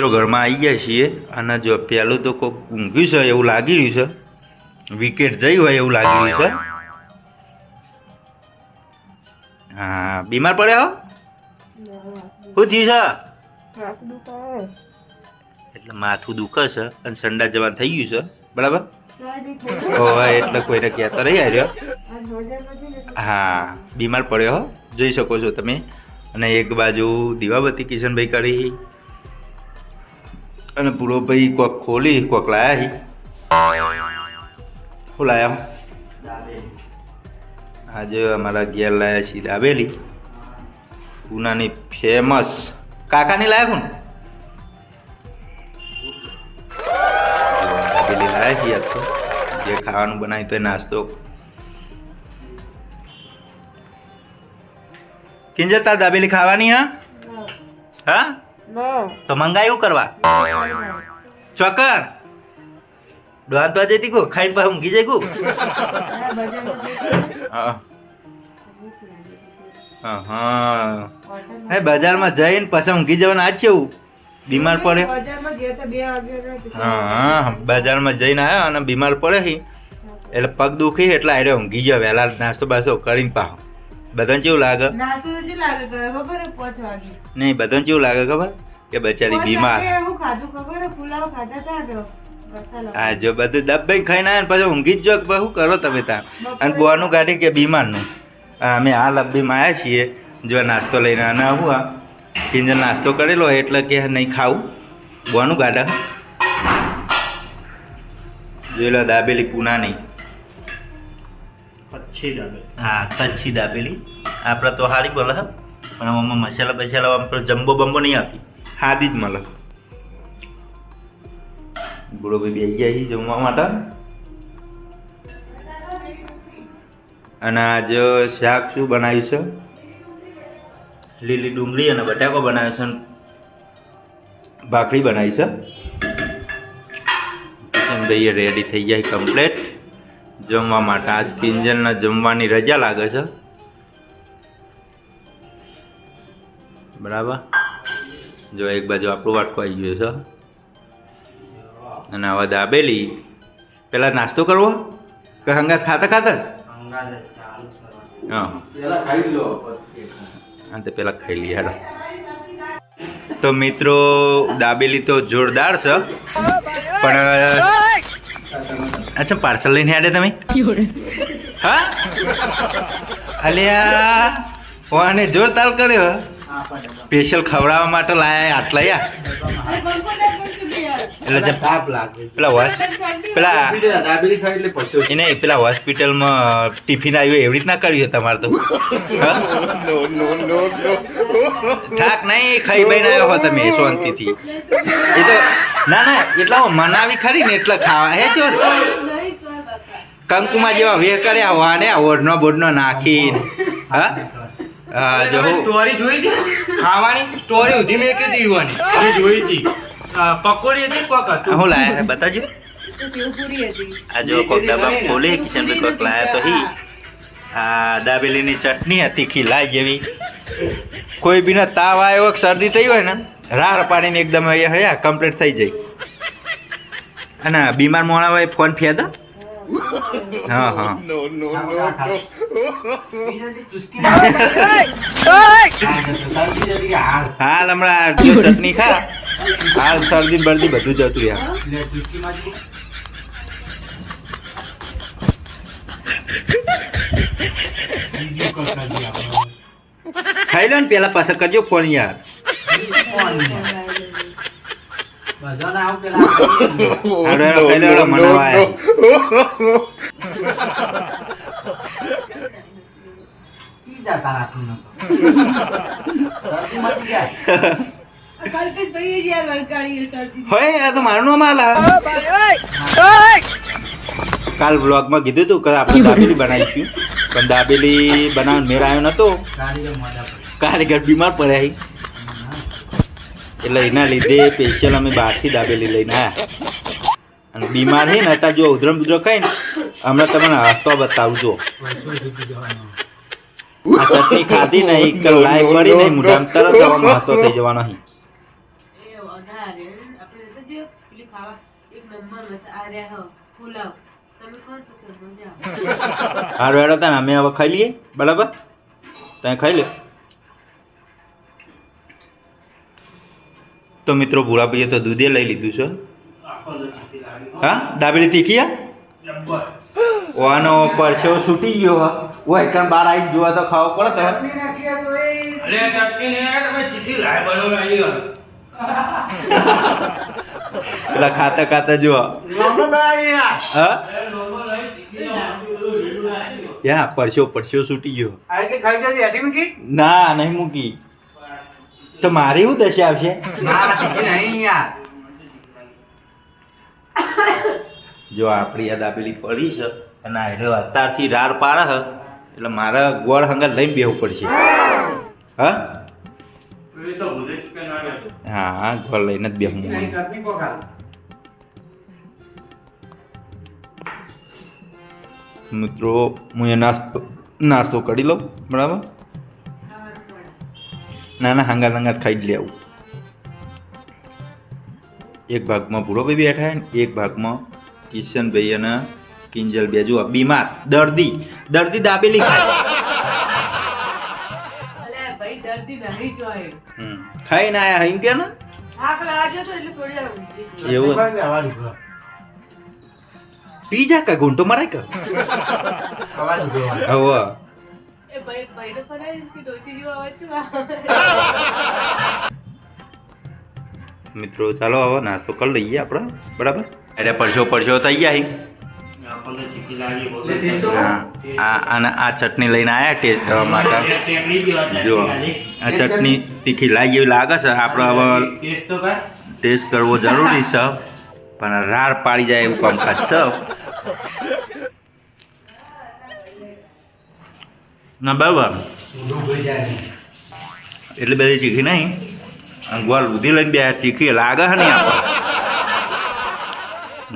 મિત્રો ઘરમાં આવી ગયા છીએ. અને જો પહેલું તો કોઈક ઊંઘ્યું છે, એવું લાગી રહ્યું છે. વિકેટ જઈ હોય એવું લાગી રહ્યું છે. હા, બીમાર પડ્યા શું થયું છે? એટલે માથું દુખે છે અને સંડા જવા થઈ ગયું છે, બરાબર? ઓય એટલે કોઈને કહેતા રહી આવ્યો. હા, બીમાર પડ્યો જોઈ શકો છો તમે. અને એક બાજુ દીવાબત્તી કિશનભાઈ કરી અને પૂરો ભાઈ કોક ખોલી કોક લાયા હી શું લાયા આજે અમારા ઘેર લાયા છીએ દાબેલી ઉનાની ફેમસ કાકાની લાયા કોણ દાબેલી લાયા છીએ આજ તો જે ખાવાનું બનાવ્યું તો એ નાસ્તો કિંજર તાર દાબેલી ખાવાની હા હા તો મંગાયું કરવા? ચોકણ. ડોહાન તો આજે કો ખાઈને પાસે ઊંઘી જાય કો હા. બજારમાં જઈને પછી ઊંઘી જવાનું આ છે એવું. બીમાર પડે. હા હા. બજારમાં જઈને આવ્યો અને બીમાર પડે એટલે પગ દુખી એટલે આડે ઊંઘી ગયો વહેલા નાસ્તો બાસ્તો કરીને પાહો. બધાને કેવું લાગે? નહીં બધાને કેવું લાગે ખબર? કે બચારી બીમાર. હા જો. બધું દબાઈ ખાઈને આવ્યા ને પછી ઊંઘી જ જો બહુ શું કરો તમે ત્યાં? અને બોનું કાઢી કે બીમારનું? અમે આ લબ્બીમાં આવ્યા છીએ. જો નાસ્તો લઈને અને આવું આ કિંજર નાસ્તો કરેલો એટલે કે નહીં ખાવું. બોનું ગાડા. જોઈ લો દાબેલી પૂના નહીં કચ્છી દાબેલી હા કચ્છી દાબેલી આપણે તો સારી બોલે છે પણ આમાં મસાલા બસાલા આમ તો જમ્બો બમ્બો નહીં આવતી. સાદી જ મળે. બુડો ભાઈ બેસી ગયા છે જમવા માટે? અને આજે શાક શું બનાવ્યું છે? લીલી ડુંગળી અને બટાકો બનાવ્યો છે. ભાખરી બનાવી છે. કિશનભાઈ રેડી થઈ જાય કમ્પ્લેટ જમવા માટે. આજ કિંજલના જમવાની રજા લાગે છે. બરાબર? જો એક બાજુ આપણું વાટકો આવી ગયું છે. અને હવે દાબેલી. પેલા નાસ્તો કરવો? કે હંગાત ખાતા ખાતા? હા. તો પેલા ખાઈ લઈએ હાલો તો મિત્રો દાબેલી તો જોરદાર છે. પણ અચ્છા પાર્સલ લઈને આડે તમે? હા? અલ્યા વાને જોરતાલ કર્યો. સ્પેશિયલ ખવડાવવા માટે લાયા આટલા યા. એટલે જે તાપ લાગે. પેલા હોસ પેલા દાબેલી ખાઈ એટલે પછી એને પેલા હોસ્પિટલમાં ટિફિન આવ્યું એવી રીતના કર્યું છે તમારે તો? થાક નહીં ખાઈ બઈને આવ્યો હો તમે શાંતિથી. એ તો ના ના એટલા મનાવી ખરી ને એટલે ખાવા. હે ચોર? કંકુમાં જેવા વેર કર્યા વાને ને ઓઢનો બોઢનો નાખીને. હા? જો હું સ્ટોરી જોઈ હતી? ખાવાની સ્ટોરી સુધી મેં કીધી યુવાની જોઈ હતી. પકોડી હતી કોક હતું? હું લાયા હે બતાજો આ જો કોક ડબ્બા ખોલી કિશનભાઈ કોક લાયા તો હી. આ? દાબેલીની ચટણી હતી ખીલાય જેવી. કોઈ બીના તાવ આવ્યો કે શરદી થઈ હોય ને રાર પાડીને એકદમ હયા કમ્પ્લીટ થઈ જાય. અને બીમાર મોણા હોય ફોન ફેદા હા હા. હાલ હમણાં ચટણી ખા. હાલ શરદી બરદી બધું જતું યાર ખાઈ લો ને પેલા પાછા કરજો ફોન યાર બધાને આવું પેલા હાલો હાલો ખાઈ લો હાલો, મનાવા આયા. પી જતા આટલું નતો જાય જ યાર વળગાડી શરદી હોય આ તો મારું નામ આલા. કાલ વ્લોગમાં કીધું હતું કે આપણે દાબેલી બનાવીશું. પણ દાબેલી બનાવવાનો મેળ આવ્યો નતો. કારીગર બીમાર પડ્યા. એટલે એના લીધે સ્પેશિયલ અમે બહારથી દાબેલી લઈને આવ્યા અને બીમાર છે ને અત્યારે જો ઉધરમ ઉધરમ કઈ ને હમણાં તમને હસતો બતાવજો. ચટણી ખાધી નહીં એક લાઈ પડી નહીં મોઢામાં તરત જવાનો હતો થઈ જવાનો અહીં. વધારે આપણે જતા છીએ પેલી ખાવા એક નંબર મસા આ રહ્યા હો પુલાવ. તમે કહો તો કે મજા આવે. હારું હેડો તાને અમે હવે ખાઈ લઈએ. બરાબર? તમે ખાઈ લે. તો મિત્રો ભૂરાભાઈએ તો દૂધે લઈ લીધું છે. તો હો. દાબેલી તીખી. ઓનો પરસેવો છૂટી ગયો હો. ઓય કાન બહાર આવી જોવા તો ખાવો પડે તો. અરે ચટણી ને યાર તમે ચીઠી લાય બનાવી આવી પેલા ખાતા ખાતા જો હા અરે નોર્મલ લાઈ ચીકી નો આટલું બધું લીલું નાખી દો. યા પરસ્યો પરસ્યો છૂટી ગયો ના નહીં મૂકી. તો મારે એવું દશા આવશે? જો આપણી યાદ આપેલી પડી છે અને એટલે અત્યારથી રાડ પાડે એટલે મારે ગોળ હંગાત લઈને બેહવું પડશે. હા? હા લઈને જ બેહવું મિત્રો હું એ નાસ્તો નાસ્તો કરી લઉં બરાબર? ના ના હાંગા હંગાત ખાઈ જ લેવું. એક ભાગમાં ભૂરોભાઈ બેઠા ને એક ભાગમાં કિશનભાઈ અને કિંજલ બેજુ બીમાર દર્દી દર્દી દાબેલી ખાય. ખાઈને આયા એમ કે ને? થાક લાગ્યો તો એટલે થોડી વાર એવું પી જા કા ગુંટો મરાય કા હવે મિત્રો ચાલો આવો નાસ્તો કરી લઈએ આપણે. બરાબર? અરે પરસો પરસો થઈ ગયા અને આ ચટણી લઈને આવ્યા ટેસ્ટ કરવા માટે. જો આ ચટણી તીખી લાગી એવી લાગે છે. આપણે હવે ટેસ્ટ તો કર. ટેસ્ટ કરવો જરૂરી છે. પણ રાર પાડી જાય એવું કામકાજ છે. ના બરાબર એટલે બધી ચીખી નહીં. ગોળ ઉધી લઈને બે ચીખી. લાગે છે નહીં આપણે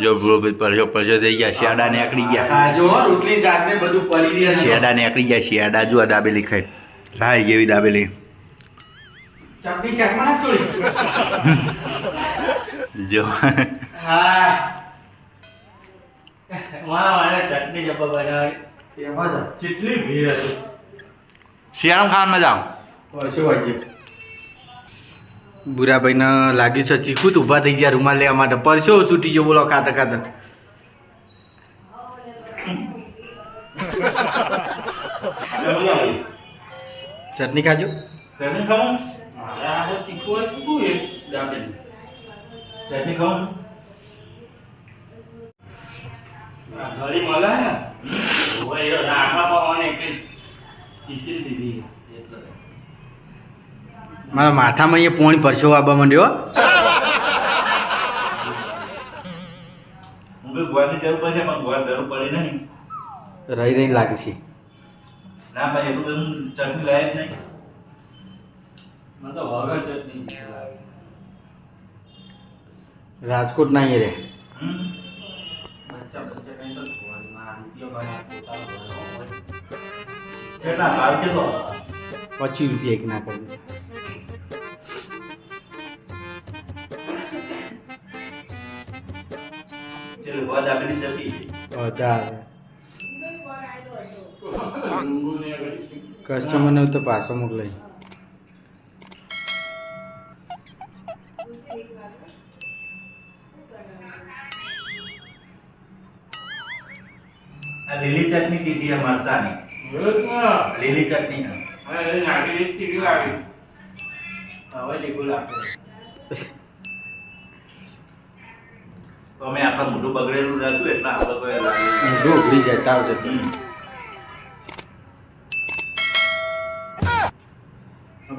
જો બરોબર પરસો પરસો થઈ ગયા શિયાડા ને આકડી ગયા જો રોટલી શાક ને બધું પડી ગયા શિયાડા ને આકડી ગયા શિયાડા જો આ દાબેલી ખાઈ. લાઈ જેવી દાબેલી. જો. હા. ચટણી જબ્બર બનાવી. એમાં જ કેટલી ભીડ હતી. શિયાળામાં ખાવાનું મજા આવે. શું હોય છે. બુરાભાઈને લાગ્યું છે ચીખું ઊભા થઈ ગયા, રૂમાલ લેવા માટે. પરસો છૂટી ગયો, બોલો ખાતા ખાતા. ચટણી ખાજો. ચટણી ખાવું ઘડી મળે ને? મારા માથામાં અહીંયા પોણી પરસો આવવા માંડ્યો. હો. હું બી ગોળની જરૂર પડશે પણ ગોળ જરૂર પડી નહીં. રહી રહી લાગશે ના ભાઈ એટલું બધું ચટણી લાય જ નહીં. મને તો વગર ચટણી લાગે. રાજકોટ ના રે પચીસ રૂપિયા એક ના કરી ચલો ગોળ દાબેલી જતી છે વધારે ઊંઘું ને ઘડી કસ્ટમરને તો પાછો મોકલાય આ લીલી ચટણી દીધી આ મરચાની બરાબર લીલી ચટણી હા. હવે એ નાખી દીધી ચીકી લાગી તો અમે આખા મોઢું બગડેલું રહેતું એટલે આપણે કોઈ ઊંધું ઉઘડી જાય તાવ જતો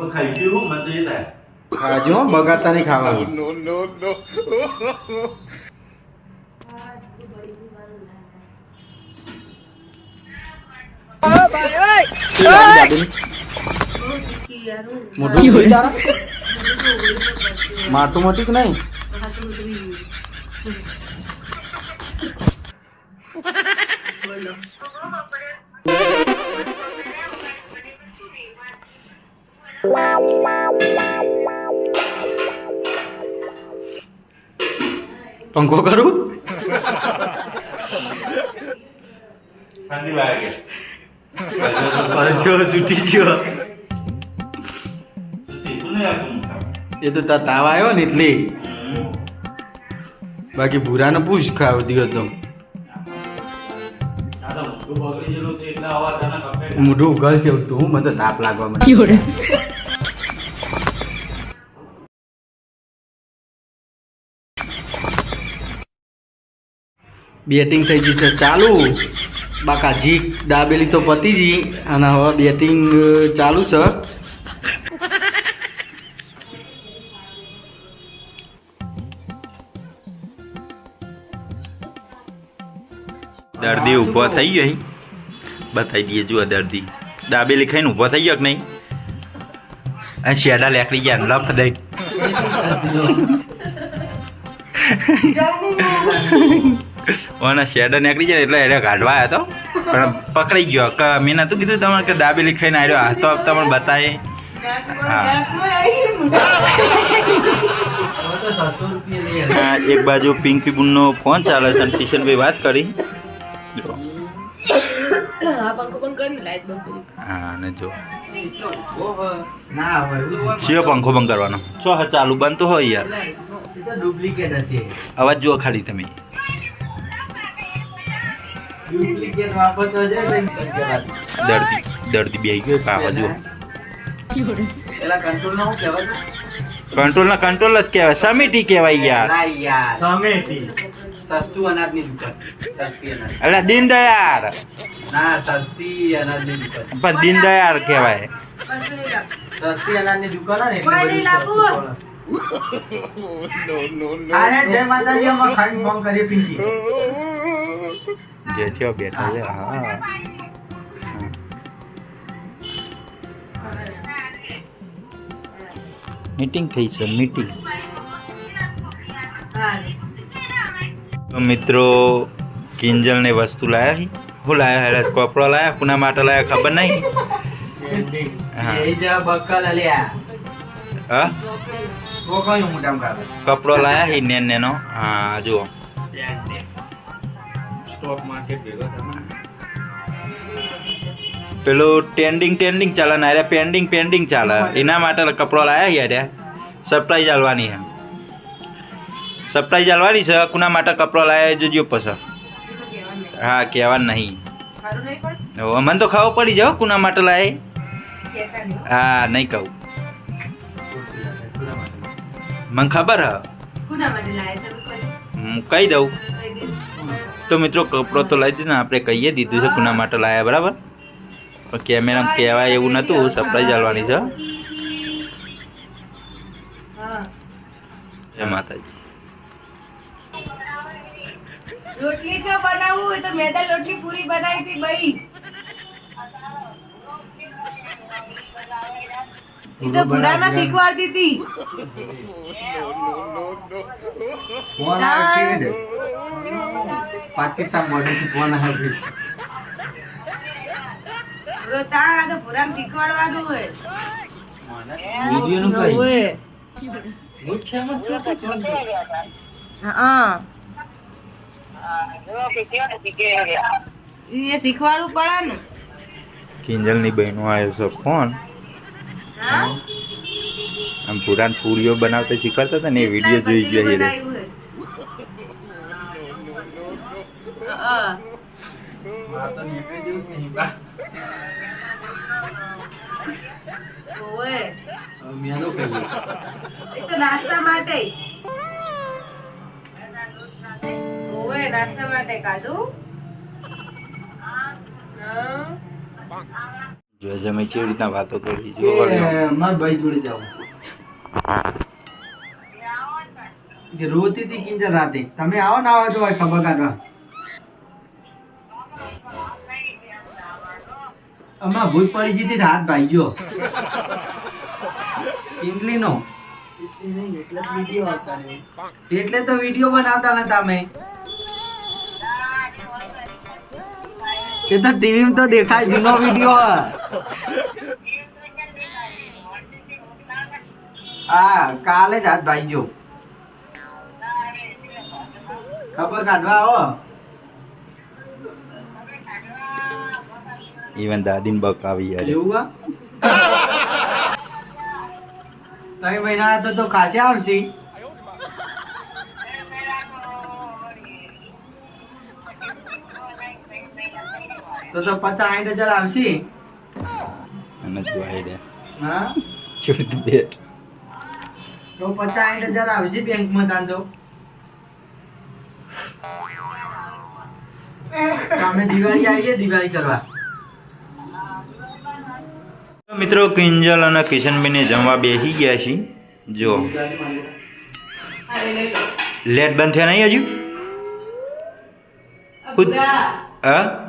ખાઈ ગયું ખાઈશું મને તો એ થાય ખાજો હો, બગાડતા નહીં ખાવાનું નો નો નો. મોઢું. માથું મોટી કે નહીં. બોલો પંખો કરું ઠંડી લાગે પરસો છૂટી ગયો ચીકુ નહીં આપું એ તો તાર તાવ આવ્યો ને એટલે બાકી ભૂરાને પૂછ ખાવ દીધો તો. મોઢું બગડી છે એટલે અવાજ આના કપે મોઢું ઉઘાડ છે તું હું મને તાપ લાગવા માંડે બેટિંગ થઈ ગઈ છે ચાલુ. બાકા જી દાબેલી તો પતી જી અને હવે બેટિંગ ચાલુ છે. દર્દી ઊભો થઈ ગયો અહીં. બતાવી દઈએ, જુઓ દર્દી. દાબે ખાઈને ઊભો થઈ ગયો કે નહીં? અને શેડા લેકડી ગયા લફ દઈ. ઓના શેડા નીકળી જાય એટલે એને કાઢવા આવ્યો હતો પણ પકડાઈ ગયો. કે મેં નતું કીધું તમારે કે દાબેલી ખાઈને આવ્યો. આ તો તમને બતાવે. એક બાજુ પિંકી બુનનો ફોન ચાલે છે કિશનભાઈ વાત કરી. શિયો પંખો બંધ કરવાનો? છો હા ચાલુ બંધ તો હોય યાર. ડુપ્લિકેટ હશે. અવાજ જુઓ ખાલી તમે. ડુપ્લિકેટ દર્દી દર્દી બે ગયો કાવા જુઓ. કંટ્રોલ નો કંટ્રોલ ના? કંટ્રોલ જ કહેવાય. સમિટી કહેવાય યાર. સમિટી. સસ્તું અનાજની દુકાન. સસ્તી અનાજ. એટલે દીનદયાળ ના સસ્તી અનાજની દુકાન. પણ દીનદયાળ કહેવાય. સસ્તી અનાજની દુકાન ને પિંકી જે છે બેઠા છે. હા. મીટિંગ થઈ છે મીટિંગ. હા. તો મિત્રો કિંજલને વસ્તુ લાયા હી લાયા હેરા કપડો લાયા કુના માટે લાયા ખબર નહીં? હા. કપડો લાયા હી નેન નેનો હા જુઓ. સ્ટોક માર્કેટ ભેગો પેલું ટેન્ડિંગ ટેન્ડિંગ ચાલે ને અરે પેન્ડિંગ પેન્ડિંગ ચાલે. એના માટે કપડો લાયા યાર સરપ્રાઈઝ આલવાની હે. સરપ્રાઈઝ આલવાની છે કુના માટે કપડો લાયા જોજો પછી. હા કહેવાનું નહીં. મને તો ખબર પડી જાવ કુના માટે લાય હા. નહીં કહું મને ખબર હ. કહી દઉં. તો મિત્રો કપડો તો લઈ ને આપણે કહીએ દીધું છે કુના માટે લાયા બરાબર? પણ કેમેરામાં કહેવાય એવું નહોતું સરપ્રાઈઝ ચાલવાની છે. જય માતાજી. રોટલી જો બનાવવું હોય તો મેદા રોટલી પૂરી બનાવી હતી ભાઈ. એ તો ભૂરામાં શીખવાડતી હતી. પાકિસ્તાન બોર્ડરથી ફોન આવે હવે તાણ તો ભૂરામાં શીખવાડવાનું હોય. વિડિયો નું કઈ? હોય. હા. એ શીખવાડવું પડે ને. કિંજલની બહેનો આવ્યો છે ફોન. હા? આમ પુરાણ પૂરીઓ બનાવતા શીખવાડતા હતા ને એ વીડિયો જોઈ ગયો રે હા ઓય મેલો કહ્યું એ તો નાસ્તા માટે. ઓય નાસ્તા માટે કાજુ? જો જમે કેવી રીતના વાતો કરી જો મારા ભાઈ જોડે જાવ કે રોતી હતી કિંજર રાતે. તમે આવો ના આવો તો હોય ખબર કાઢવા. હમણાં ભૂલ પડી ગઈ હતી તો હાથ ભાઈ ગયો ઇડલી નો એટલે તો વીડિયો બનાવતા નતા અમે. એ તો ટીવી તો દેખાય જૂનો વીડિયો હા કાલે જ હાથ ભાઈ ગયો ખબર કાઢવા આવો. ઈવન દાદીન બક આવી યાર. એવું ત્રણ મહિના તો તો ખાસી આવશે. તો તો પચાસ સાઠ હજાર આવશે. અને શું આઈડિયા હા? છૂટ બેટ. તો પચાસ સાઠ હજાર આવશે બેંકમાં તાન તો તો અમે દિવાળી આવીએ દિવાળી કરવા. મિત્રો કિંજલ અને કિશનબેને જમવા બેસી ગયા છે જો. લેટ બંધ થયા નહીં હજુ? ખુદ- હા?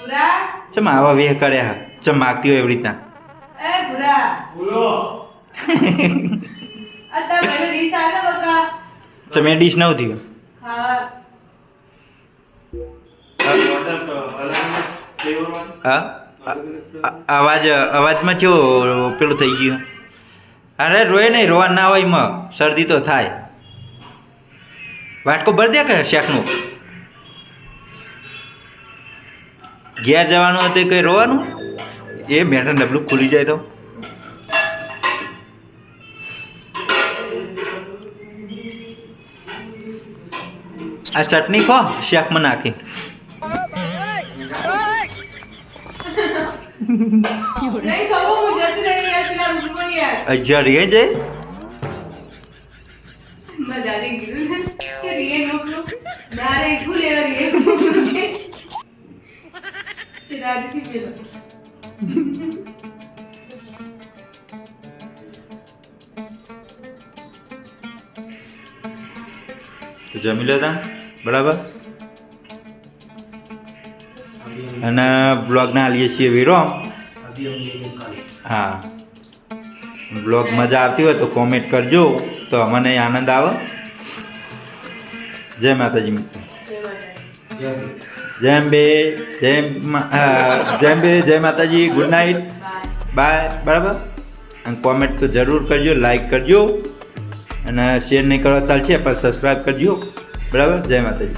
પૂરા ચમ આવા વેહ કર્યા હા? ચમ માગતી હોય એવી રીતના? એ પૂરા બોલો. આ મને ડીશ આવે બકા. ચમ એ ડીશ નવું થયું હા. અવાજ અવાજમાં કેવો પેલું થઈ ગયું? અરે રોય નહીં રોવા ના હોય એમાં. શરદી તો થાય. વાટકો ભરી દે કે શેકનું? ઘેર જવાનું હતું કંઈ રોવાનું? એ મેટર ડબલું ખુલી જાય તો. આ ચટણી ખો, શાકમાં નાખી અજ્જા જાય રીએ રીએ તે તો જમી લો તા બરાબર? અને બ્લોગના આલીએ છીએ વિરોમ હા. બ્લોગ મજા આવતી હોય તો કોમેન્ટ કરજો. તો અમને આનંદ આવે. જય માતાજી મિત્રો. જય બે જય જેમ બે, જય માતાજી, ગુડ નાઇટ. બાય. બાય બરાબર? અને કોમેન્ટ તો જરૂર કરજો લાઈક કરજો. અને શેર નહીં કરવા ચાલશે, પણ સબસ્ક્રાઈબ કરજો. બરાબર? જય માતાજી.